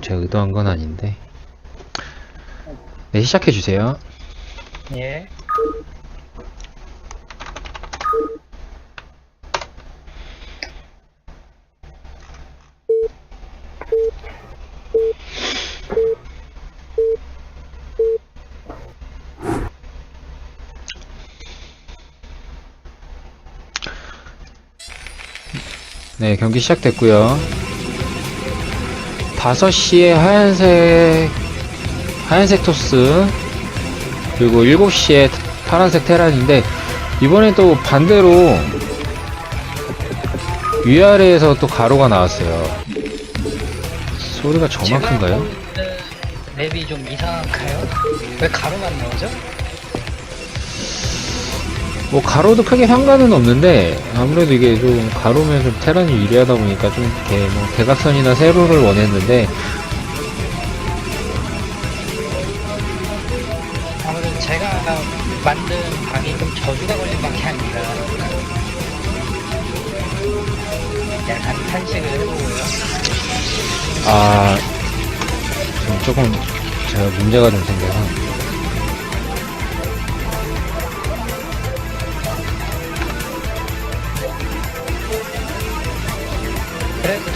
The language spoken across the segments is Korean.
제가 의도한 건 아닌데. 네, 시작해 주세요. 예. 네, 경기 시작됐고요. 5시에 하얀색 하얀색 토스 그리고 7시에 파란색 테란인데 이번엔 또 반대로 위아래에서 또 가로가 나왔어요. 소리가 저만큼가요? 보는 맵이 좀 이상한가요? 왜 가로만 나오죠? 뭐 가로도 크게 상관은 없는데 아무래도 이게 좀 가로면 좀 테란이 유리하다 보니까 좀 이렇게 뭐 대각선이나 세로를 원했는데 아무래도 제가 만든 방이 좀 저주가 걸린 방이 아닌가. 약간 탄식을 해보고요. 아, 좀 조금 제가 문제가 좀 생겨서.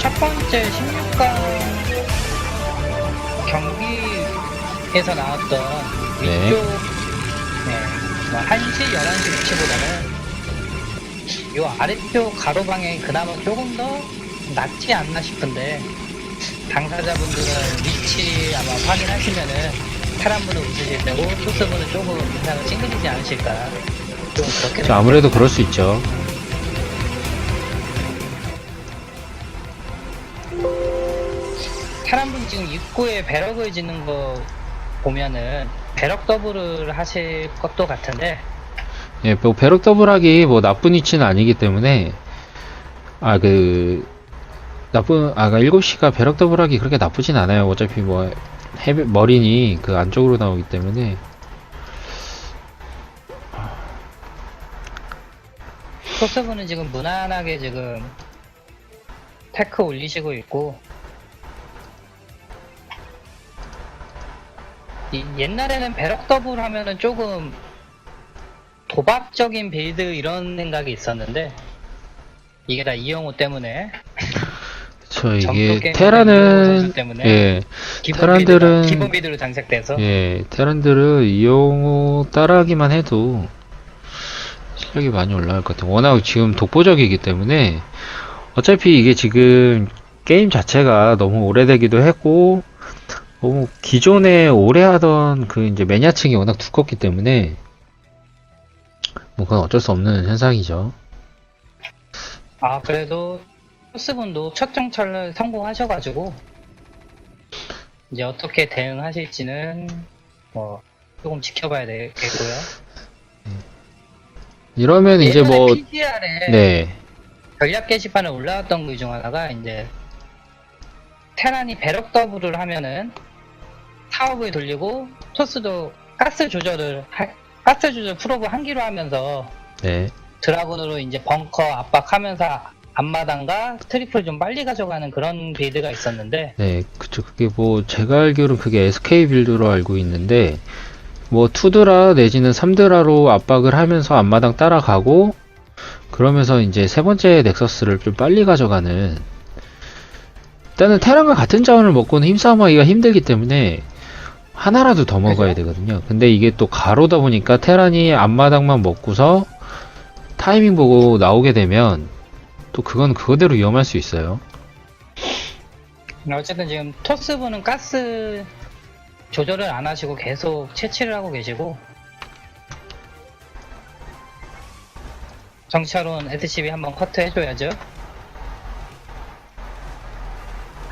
첫 번째 16강 경기에서 나왔던 네. 위쪽 네, 뭐 1시, 11시 위치보다는 요 아래쪽 가로 방향이 그나마 조금 더 낫지 않나 싶은데 당사자분들은 위치 아마 확인하시면은 테란분은 웃으실 테고 소스분은 조금 인상을 찡그리지 않으실까 좀 그렇게 저 아무래도 그럴 수 있죠. 입구에 배럭을 짓는 거 보면은 배럭 더블을 하실 것도 같은데. 예, 뭐 배럭 더블하기 뭐 나쁜 위치는 아니기 때문에 아 그 나쁜 아가 7시가 배럭 더블하기 그렇게 나쁘진 않아요. 어차피 뭐 해변 머린이 그 안쪽으로 나오기 때문에. 소스분은 지금 무난하게 지금 테크 올리시고 있고 이- 옛날에는 배럭 더블 하면은 조금 도박적인 빌드 이런 생각이 있었는데 이게 다 이영호 때문에 저 이게 게임 테라는 선수 때문에 예 기본 테란들은 빌드가, 기본 빌드로 장착돼서 예, 테란들은 이용호 따라하기만 해도 실력이 많이 올라갈 것 같아요. 워낙 지금 독보적이기 때문에 어차피 이게 지금 게임 자체가 너무 오래되기도 했고 너무 기존에 오래 하던 그 이제 매니아층이 워낙 두껍기 때문에 뭐 그건 어쩔 수 없는 현상이죠. 아 그래도 소스분도 첫 정찰을 성공하셔가지고 이제 어떻게 대응하실지는 뭐 조금 지켜봐야 되겠고요. 이러면 이제 뭐 PGR에 네. 전략 게시판에 올라왔던 것 중 하나가 이제 테란이 배럭 더블을 하면은 사업을 돌리고 토스도 가스 조절을 하- 가스 조절 프로브 한기로 하면서 네. 드라군으로 이제 벙커 압박하면서 앞마당과 트리플 좀 빨리 가져가는 그런 빌드가 있었는데 네, 그쵸. 그게 뭐, 제가 알기로는 그게 SK 빌드로 알고 있는데, 뭐, 2드라 내지는 3드라로 압박을 하면서 앞마당 따라가고, 그러면서 이제 세 번째 넥서스를 좀 빨리 가져가는, 일단은 테란과 같은 자원을 먹고는 힘싸움하기가 힘들기 때문에, 하나라도 더 먹어야 그죠? 되거든요. 근데 이게 또 가로다 보니까 테란이 앞마당만 먹고서 타이밍 보고 나오게 되면, 또 그건 그거대로 위험할 수 있어요. 어쨌든 지금 토스분은 가스 조절을 안 하시고 계속 채취를 하고 계시고 정찰원 SCB 한번 커트 해줘야죠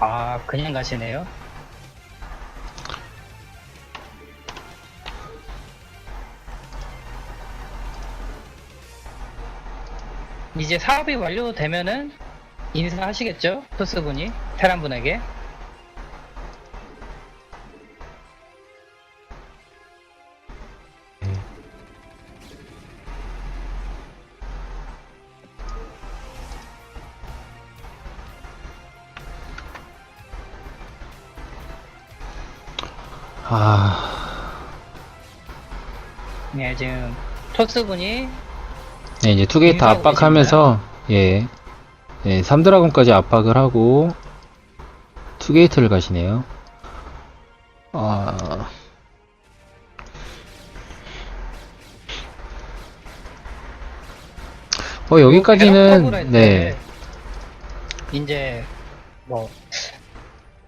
아 그냥 가시네요 이제 사업이 완료되면은 인사하시겠죠? 토스분이 테란분에게 아, 예, 지금 토스분이 네, 이제 투게이트 압박하면서, 예, 예, 3드라곤까지 압박을 하고, 투게이트를 가시네요. 아, 어, 여기까지는, 네, 이제 뭐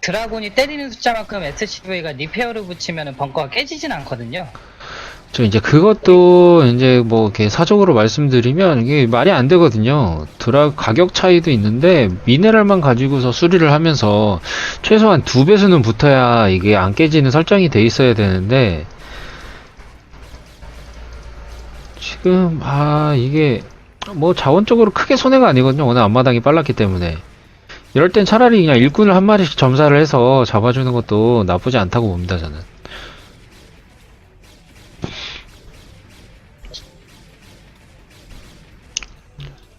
드라곤이 때리는 숫자만큼 SCV가 리페어를 붙이면 벙커가 깨지진 않거든요. 저 이제 그것도 이제 뭐 이렇게 사적으로 말씀드리면 이게 말이 안 되거든요. 드라 가격 차이도 있는데 미네랄만 가지고서 수리를 하면서 최소한 두 배수는 붙어야 이게 안 깨지는 설정이 돼 있어야 되는데 지금 아 이게 뭐 자원적으로 크게 손해가 아니거든요. 워낙 앞마당이 빨랐기 때문에 이럴 땐 차라리 그냥 일꾼을 한 마리씩 점사를 해서 잡아주는 것도 나쁘지 않다고 봅니다 저는.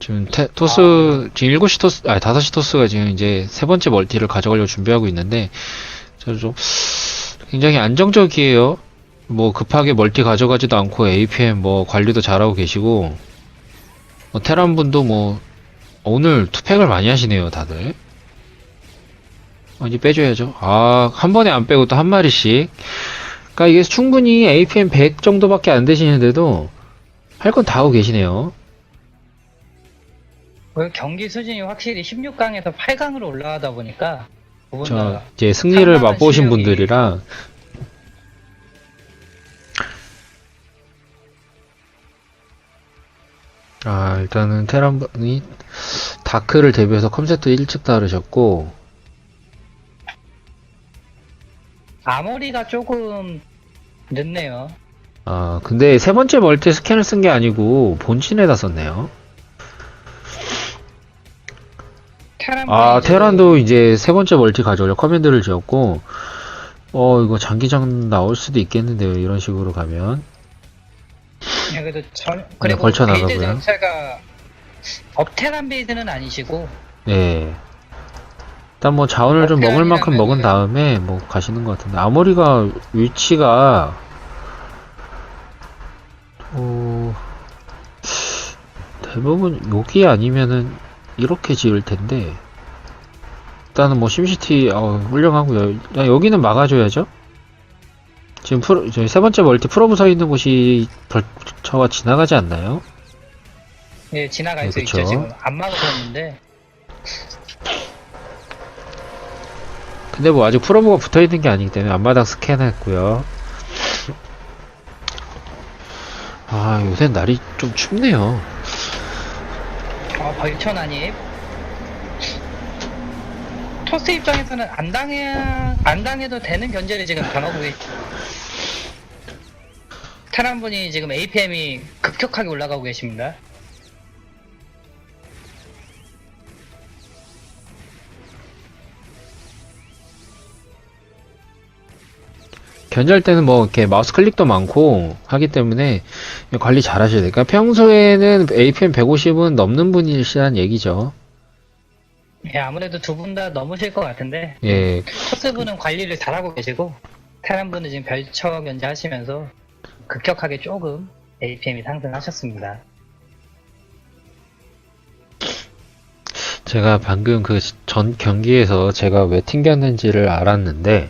지금 테- 토스 지금 7시 토스 아니 5시 토스가 지금 이제 세 번째 멀티를 가져가려고 준비하고 있는데 저좀 굉장히 안정적이에요. 뭐 급하게 멀티 가져가지도 않고 APM 뭐 관리도 잘하고 계시고 뭐 테란 분도 뭐 오늘 투팩을 많이 하시네요, 다들. 어, 이제 빼줘야죠. 아, 한 번에 안 빼고 또 한 마리씩. 그러니까 이게 충분히 APM 100 정도밖에 안 되시는데도 할 건 다 하고 계시네요. 그 경기 수준이 확실히 16강에서 8강으로 올라가다 보니까 저다 이제 승리를 맛보신 실력이- 분들이라. 아 일단은 테란이 다크를 대비해서 컴셋도 일찍 다르셨고. 아머리가 조금 늦네요. 아 근데 세 번째 멀티 스캔을 쓴 게 아니고 본진에다 썼네요 테란 아 테란도 이제 세 번째 멀티 가져오려 커맨드를 지었고 어 이거 장기장 나올 수도 있겠는데요 이런 식으로 가면 네, 그래도 전, 그리고 걸쳐 베이드 나가고요. 자체가 업테란 베이드는 아니시고 네. 일단 뭐 자원을 좀 먹을 만큼 먹은 다음에 뭐 가시는 것 같은데 아머리가 위치가 어 대부분 여기 아니면은 이렇게 지을 텐데 일단은 뭐 심시티 어 훌륭하고요. 여기는 막아줘야죠. 지금 프로 저희 세 번째 멀티 프로브 서 있는 곳이 벌처가 지나가지 않나요? 예, 지나갈 네, 수 그쵸. 있죠. 지금 안 막아줬는데 근데 뭐 아직 프로브가 붙어 있는 게 아니기 때문에 앞마당 스캔했고요. 아 요새 날이 좀 춥네요. 어, 벌쳐 난입. 토스 입장에서는 안 당해 안 당해도 되는 견제를 지금 당하고 있. 테란 분이 지금 APM이 급격하게 올라가고 계십니다. 견제할 때는 뭐 이렇게 마우스 클릭도 많고 하기 때문에 관리 잘 하셔야 돼요. 그러니까 평소에는 APM 150은 넘는 분이시란 얘기죠. 예, 아무래도 두 분 다 넘으실 것 같은데 예, 토스 분은 관리를 잘하고 계시고 테란 분은 지금 별처 견제하시면서 급격하게 조금 APM이 상승하셨습니다. 제가 방금 그 전 경기에서 제가 왜 튕겼는지를 알았는데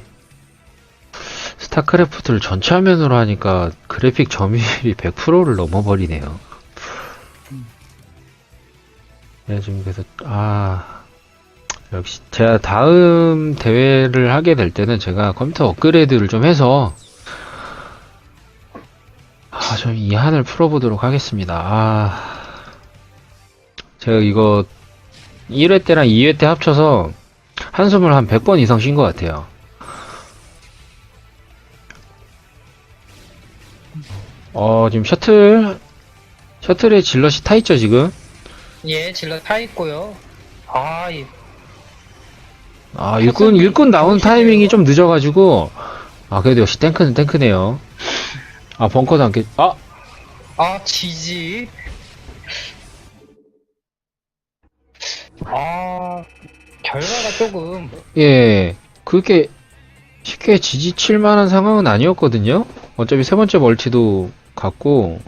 스타크래프트를 전체 화면으로 하니까 그래픽 점유율이 100%를 넘어버리네요. 네, 지금 그래서 아 역시 제가 다음 대회를 하게 될 때는 제가 컴퓨터 업그레이드를 좀 해서 아, 좀 이 한을 풀어보도록 하겠습니다. 아, 제가 이거 1회 때랑 2회 때 합쳐서 한숨을 한 100번 이상 쉰 것 같아요. 어, 지금 셔틀, 셔틀에 질럿이 타 있죠, 지금? 예, 질러 타 있고요. 아, 이 아, 일꾼, 일꾼 나온 타이밍이 좀 늦어가지고, 아, 그래도 역시 탱크는 탱크네요. 아, 벙커도 안 깨, 아! 아, 지지. 아, 결과가 조금, 예, 그게, 쉽게 지지칠 만한 상황은 아니었거든요? 어차피 세 번째 멀티도 갔고,